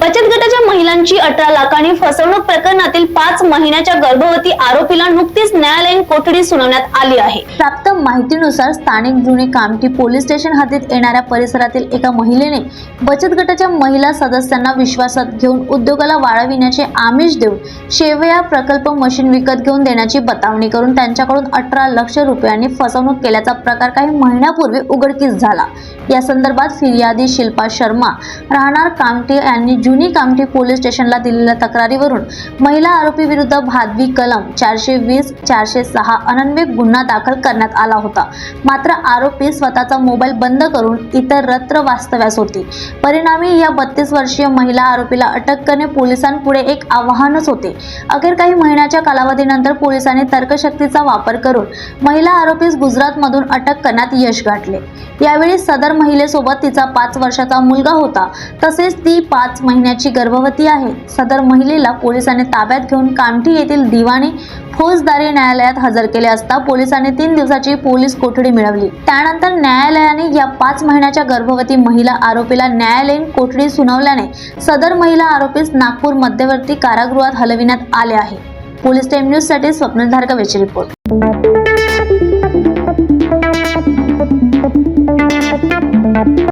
बचत गट महिलांची अठरा लाखांनी फसवणूक प्रकरणातील पाच महिन्याच्या गर्भवती आरोपीला नुकतीच न्यायालयीन कोठडी सुनावण्यात आली आहे. प्राप्त माहितीनुसार स्थानिक जुने कामठी पोलीस स्टेशन हद्दीत येणाऱ्या परिसरातील एका महिलेने बचत गटाच्या महिला सदस्यांना विश्वासात घेऊन उद्योगाला वाढविण्याचे आमिष देऊन शेवया प्रकल्प मशीन विकत घेऊन देण्याची बतावणी करून त्यांच्याकडून अठरा लक्ष रुपयांनी फसवणूक केल्याचा प्रकार काही महिन्यापूर्वी उघडकीस झाला. या संदर्भात फिर्यादी शिल्पा शर्मा राहणार कामठी यांनी जुनी कामठी पोलीस पोलीस स्टेशनला दिलेल्या तक्रारीवरून महिला आरोपी विरुद्ध भादवी कलम चारशे वीस चारशे सहा अनन्वय गुन्हा दाखल करण्यात आला होता. मात्र आरोपी स्वतःचा मोबाईल बंद करून इतरत्र वास्तव्यास होती. परिणामी या बत्तीस वर्षीय महिला आरोपीला अटक करणे पोलिसांपुढे एक आव्हानच होते. अखेर काही महिन्याच्या कालावधीनंतर पोलिसांनी तर्कशक्तीचा वापर करून महिला आरोपीस गुजरातमधून अटक करण्यात यश गाठले. यावेळी सदर महिलेसोबत तिचा पाच वर्षाचा मुलगा होता. तसेच ती पाच महिन्याची गर्भवती आहे. सदर महिलेला पोलिसांनी ताब्यात घेऊन कामठी येथील दिवाणी फौजदारी न्यायालयात हजर केले असता पोलिसांनी तीन दिवसाची पोलीस कोठडी मिळवली. त्यानंतर न्यायालयाने या पाच महिन्याच्या गर्भवती महिला आरोपीला न्यायालयीन कोठडी सुनावल्याने सदर महिला आरोपीस नागपूर मध्यवर्ती कारागृहात हलविण्यात आले आहे. पोलीस टाइम न्यूजसाठी स्वप्न धारगवेची रिपोर्ट.